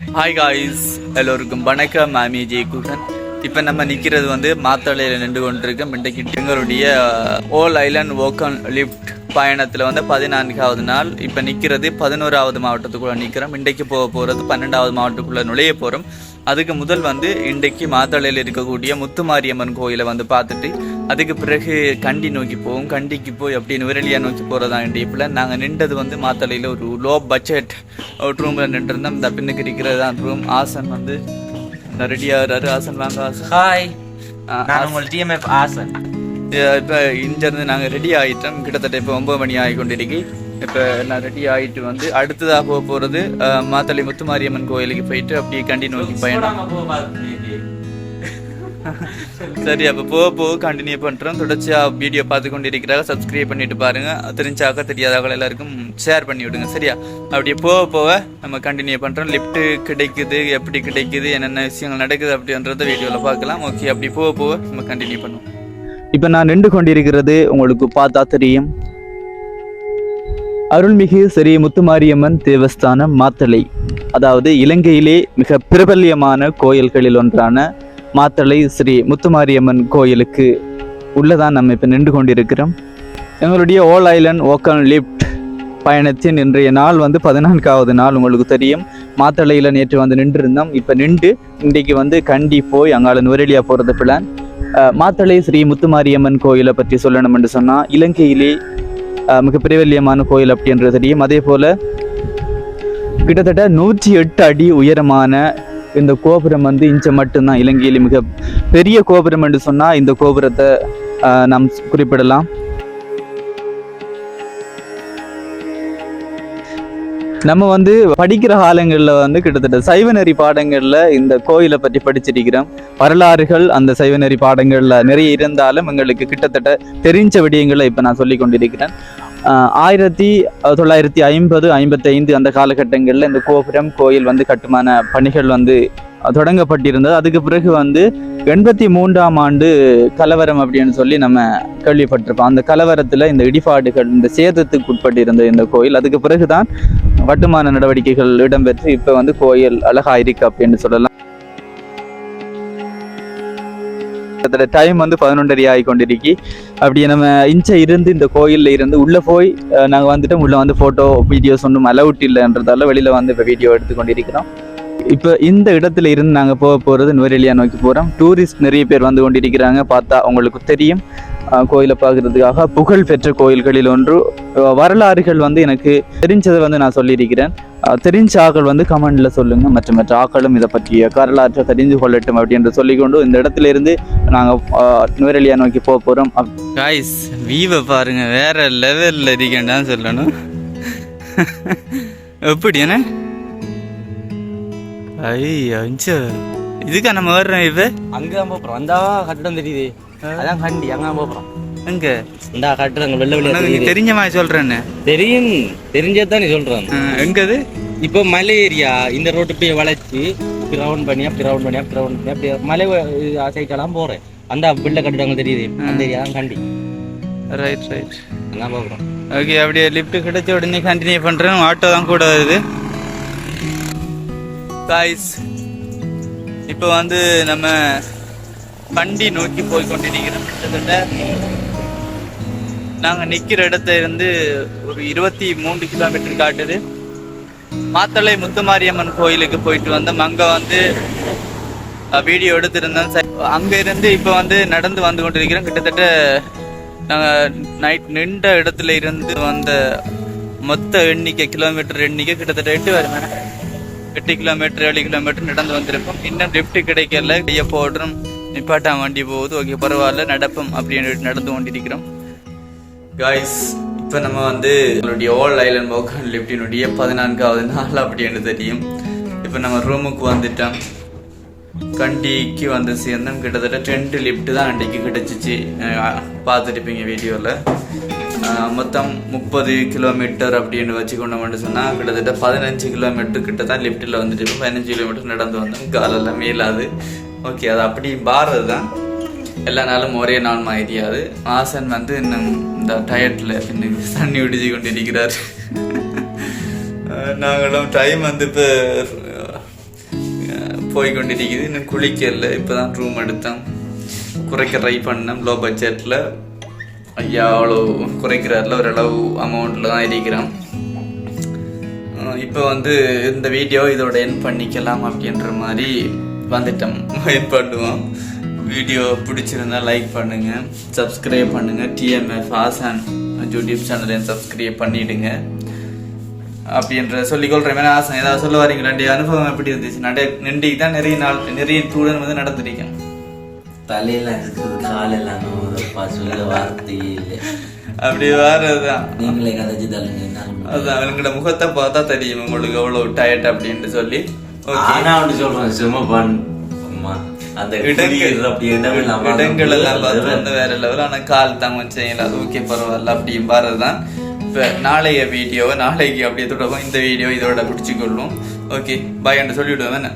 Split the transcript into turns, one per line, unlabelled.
Hi guys எல்லோருக்கும் வணக்கம். மாமி ஜெயகுடன் இப்போ நம்ம நிற்கிறது வந்து மாத்தளையில் நின்று கொண்டிருக்கோம். இன்றைக்கு எங்களுடைய ஓல் ஐலண்ட் ஓக்கன் லிஃப்ட் பயணத்தில் வந்து பதினான்காவது நாள். இப்போ நிற்கிறது பதினோராவது மாவட்டத்துக்குள்ளே நிற்கிறோம் இன்றைக்கு போக போகிறது பன்னெண்டாவது மாவட்டத்துக்குள்ளே நுழைய போகிறோம் அதுக்கு முதல் வந்து இன்றைக்கு மாத்தளையில் இருக்கக்கூடிய முத்துமாரியம்மன் கோயிலை வந்து பார்த்துட்டு அதுக்கு பிறகு கண்டி நோக்கி போவோம். கண்டிக்கு போய் அப்படி நுவரெலியா நோக்கி போகிறதா வேண்டிய பிள்ளை. நாங்கள் நின்றது வந்து மாத்தளையில் ஒரு லோ பட்ஜெட் ரூமில் நின்றுருந்தோம். இந்த பின்னுக்கு இருக்கிறது தான் ரூம் ஆசன் வந்து ரெடியாகிறாரு ஆசன் வாங்க ஆசன்.
ஹாய் நான் உங்கள் டிஎம்எஃப் ஆசன்.
இப்போ இங்கேருந்து நாங்கள் ரெடி ஆகிட்டோம் கிட்டத்தட்ட இப்போ ஒம்பது மணி ஆகி கொண்டிருக்கு இப்போ நான் ரெடி ஆகிட்டு வந்து அடுத்ததாக போக போகிறது மாத்தளை முத்துமாரியம்மன் கோயிலுக்கு போயிட்டு அப்படியே கண்டினியூ நோக்கி பயணம். சரி அப்போ போக போக கண்டினியூ பண்ணுறோம் தொடர்ச்சியாக வீடியோ பார்த்து கொண்டு இருக்கிறாங்க சப்ஸ்கிரைப் பண்ணிட்டு பாருங்க. தெரிஞ்சாக்க தெரியாதவங்க எல்லாருக்கும் ஷேர் பண்ணி விடுங்க. சரியா? அப்படியே போக போக நம்ம கண்டினியூ பண்ணுறோம் லிஃப்ட்டு கிடைக்குது எப்படி கிடைக்குது என்னென்ன விஷயங்கள் நடக்குது அப்படின்றத வீடியோவில் பார்க்கலாம். ஓகே அப்படி போக போக நம்ம கண்டினியூ பண்ணுவோம். இப்போ நான் நின்று கொண்டிருக்கிறது உங்களுக்கு பார்த்தா தெரியும். அருள்மிகு ஸ்ரீ முத்துமாரியம்மன் தேவஸ்தானம் மாத்தளை அதாவது இலங்கையிலே மிக பிரபல்யமான கோயில்களில் ஒன்றான மாத்தளை ஸ்ரீ முத்துமாரியம்மன் கோயிலுக்கு உள்ளதான் நம்ம இப்போ நின்று கொண்டிருக்கிறோம். எங்களுடைய ஓல் ஐலண்ட் ஓக்கன் லிஃப்ட் பயணத்தின் இன்றைய நாள் வந்து பதினான்காவது நாள் உங்களுக்கு தெரியும். மாத்தளையில் நேற்று வந்து நின்றுருந்தோம். இப்போ நின்று இன்றைக்கு வந்து கண்டி போய் அங்கால நுவரெலியா போகிறது பிளான் மாத்தளை ஸ்ரீ முத்துமாரியம்மன் கோயிலை பற்றி சொல்லணும் என்று சொன்னால் இலங்கையிலே மிகப்பெரிய மிக கோயில் அப்படின்றது தெரியும். அதே போல் கிட்டத்தட்ட நூற்றி எட்டு அடி உயரமான இந்த கோபுரம் வந்து இஞ்ச மட்டும்தான். இலங்கையில் மிக பெரிய கோபுரம் என்று சொன்னால் இந்த கோபுரத்தை நாம் குறிப்பிடலாம். நம்ம வந்து படிக்கிற காலங்களில் வந்து கிட்டத்தட்ட சைவநெறி பாடங்களில் இந்த கோயிலை பற்றி படிச்சிருக்கிறோம். வரலாறுகள் அந்த சைவநெறி பாடங்களில் நிறைய இருந்தாலும் எங்களுக்கு கிட்டத்தட்ட தெரிஞ்ச விடயங்களை இப்போ நான் சொல்லி கொண்டிருக்கிறேன். ஆயிரத்தி தொள்ளாயிரத்தி ஐம்பது ஐம்பத்தைந்து அந்த காலகட்டங்களில் இந்த கோபுரம் கோயில் வந்து கட்டுமான பணிகள் வந்து தொடங்கப்பட்டிருந்தது. அதுக்கு பிறகு வந்து எண்பத்தி மூன்றாம் ஆண்டு கலவரம் அப்படின்னு சொல்லி நம்ம கேள்விப்பட்டிருப்போம். அந்த கலவரத்தில் இந்த இடிபாடுகள் இந்த சேதத்துக்கு உட்பட்டிருந்த இந்த கோயில் அதுக்கு பிறகுதான் வட்டுமான நடவடிக்கைகள் இடம்பெற்று இப்போ வந்து கோயில் அழகா இருக்கு அப்படின்னு சொல்லலாம். கிட்டத்தட்ட டைம் வந்து பதினொன்றரை ஆகி கொண்டிருக்கி. அப்படி நம்ம இஞ்ச இருந்து இந்த கோயிலில் இருந்து உள்ளே போய் நாங்கள் வந்துட்டோம் உள்ளே வந்து ஃபோட்டோ வீடியோஸ் ஒன்றும் அலவுட் இல்லைன்றதால வெளியில் வந்து இப்போ வீடியோ எடுத்து கொண்டிருக்கிறோம். இப்போ இந்த இடத்துல இருந்து நாங்கள் போக போகிறது நுவரெலியா நோக்கி போகிறோம் டூரிஸ்ட் நிறைய பேர் வந்து கொண்டிருக்கிறாங்க. பார்த்தா அவங்களுக்கு தெரியும். கோயிலை பார்க்குறதுக்காக புகழ் பெற்ற கோயில்களில் ஒன்று. வரலாறுகள் வந்து எனக்கு தெரிஞ்சதை வந்து நான் சொல்லியிருக்கிறேன். தெரிஞ்ச ஆக்கள் வந்து கமெண்டில் சொல்லுங்கள் மற்ற மற்ற ஆக்களும் இதை பற்றிய வரலாற்றை தெரிஞ்சு கொள்ளட்டும் அப்படின்னு சொல்லிக்கொண்டு இந்த இடத்துல இருந்து நாங்கள் நுவரெலியா நோக்கி போக போகிறோம் காய்ஸ் வீவை பாருங்கள் வேற லெவலில் இருக்கேன்டான்னு சொல்லணும். எப்படி என்ன? ஐயோ இதுக்கா நம்ம வர்றோம் இப்போ
அங்கதான் போறோம். அந்த கட்டிடம் தெரியுது. அதான் கண்டி அங்க போறோம்.
எங்க?
இந்த கட்டிடம் வெள்ள வெளியே
தெரிஞ்ச மாதிரி சொல்றேன்னு.
தெரியும். தெரிஞ்சதான் நீ சொல்றேன்
எங்கது?
இப்போ மலை ஏரியா இந்த ரோட்டு போய் வளைச்சு ரவுண்ட் பண்ணி அப்படி ரவுண்ட் பண்ணி அப்படி ரவுண்ட் பண்ணி அப்படி மலை சைட்டெல்லாம் போறேன். அந்த வெள்ள கட்டிடங்கள் தெரியுது. அந்த ஏரியா தான் கண்டி.
ரைட் ரைட்
அங்க போறோம்.
ஓகே அப்படியே லிஃப்ட் கிடைச்ச உடனே கண்டினியூ பண்றேன். ஆட்டோ தான் கூட வருது. காய்ஸ் இப்போ வந்து நம்ம வண்டி நோக்கி போய் கொண்டிருக்கிறோம் கிட்டத்தட்ட நாங்கள் நிற்கிற இடத்துல இருந்து ஒரு இருபத்தி மூன்று கிலோமீட்டர் காட்டுது. மாத்தளை முத்துமாரியம்மன் கோயிலுக்கு போயிட்டு வந்தோம். அங்கே வந்து வீடியோ எடுத்திருந்தோம். சரி, இருந்து இப்போ வந்து நடந்து வந்து கொண்டிருக்கிறோம். கிட்டத்தட்ட நாங்கள் நைட் நின்ற இடத்துல இருந்து வந்த மொத்த எண்ணிக்கை கிலோமீட்டர் எண்ணிக்கை கிட்டத்தட்ட எட்டு வருவேன் எட்டு கிலோமீட்டர் ஏழு கிலோமீட்டர் நடந்து வந்திருப்போம் இன்னும் லிஃப்ட் கிடைக்கல. கையை போடுறோம் நிப்பாட்டா வண்டி போகுது. ஓகே பரவாயில்ல. நடப்போம் அப்படின்னு நடந்து கொண்டிருக்கிறோம். காய்ஸ் இப்போ நம்ம வந்து நம்மளுடைய ஓல்ட் ஐலண்ட் மோக்கன் லிஃப்டினுடைய பதினான்காவது நாள் அப்படின்னு தெரியும். இப்போ நம்ம ரூமுக்கு வந்துட்டோம். கண்டிக்கு வந்து சேர்ந்தோம் கிட்டத்தட்ட டென்ட் லிஃப்ட் தான் அன்றைக்கு கிடச்சிச்சு பார்த்துருப்பீங்க வீடியோவில் மொத்தம் முப்பது கிலோமீட்டர் அப்படின்னு வச்சுக்கொண்டோம்னு சொன்னால் கிட்டத்தட்ட பதினஞ்சு கிலோமீட்டர் கிட்ட தான் லிஃப்ட்டில் வந்துட்டு பதினஞ்சு கிலோமீட்டர் நடந்து வந்தோம் காலெல்லாம் மேலாது ஓகே அது அப்படி பாரது தான் எல்லா நாளும் ஒரே நாள் மாதிரியாது ஆசன் வந்து இன்னும் இந்த டயர்டில் தண்ணி விடிச்சு கொண்டிருக்கிறார் அஹ் நாங்களும் டைம் வந்து இப்போ போய் கொண்டிருக்குது இன்னும் குளிக்கல. இப்பதான் ரூம் எடுத்தேன் குறைக்க ட்ரை பண்ணேன் லோ பட்ஜெட்டில் ஐயா அவ்வளோ குறைக்கிறாரில். ஓரளவு அமௌண்ட்டில் தான் இருக்கிறோம். இப்போ வந்து இந்த வீடியோ இதோட என் பண்ணிக்கலாம் அப்படின்ற மாதிரி வந்துட்டோம். என் பண்ணுவோம். வீடியோ பிடிச்சிருந்தா லைக் பண்ணுங்க. சப்ஸ்கிரைப் பண்ணுங்க. டிஎம்எஃப் ஆசான் யூடியூப் சேனலையும் சப்ஸ்கிரைப் பண்ணிடுங்க. அப்படின்ற சொல்லிக்கொள்றேன் மேலே ஆசை. ஏதாவது சொல்ல வரீங்க ரெண்டு அனுபவம் எப்படி இருந்துச்சு? நட நெண்டிக்கு தான் நிறைய நாள் நிறைய டூடன் வந்து நடந்திருக்கேன்.
தலையில இருக்குது காலெல்லாம் சொல்ல வார்த்தையே இல்லை
அப்படி வேறதுதான்
நீங்களே கதைச்சு தள்ளுங்க நான்
அது அவங்களோட முகத்தை பார்த்தா தெரியும் உங்களுக்கு எவ்வளவு டயர்ட் அப்படின்ட்டு சொல்லி.
ஆனா ஒன்று சொல்றேன் சும்மா பண் அந்த
இடங்கள்
அப்படி
இடங்கள் எல்லாம் பார்த்து வந்து வேற லெவல் ஆனா கால் தான் கொஞ்சம் ஓகே பரவாயில்ல அப்படியும் பாருதான் இப்போ நாளைய வீடியோ நாளைக்கு அப்படியே தொடரும் இந்த வீடியோ இதோட பிடிச்சிக்கொள்ளும் ஓகே பாய் என்று சொல்லிவிடுவேன் தானே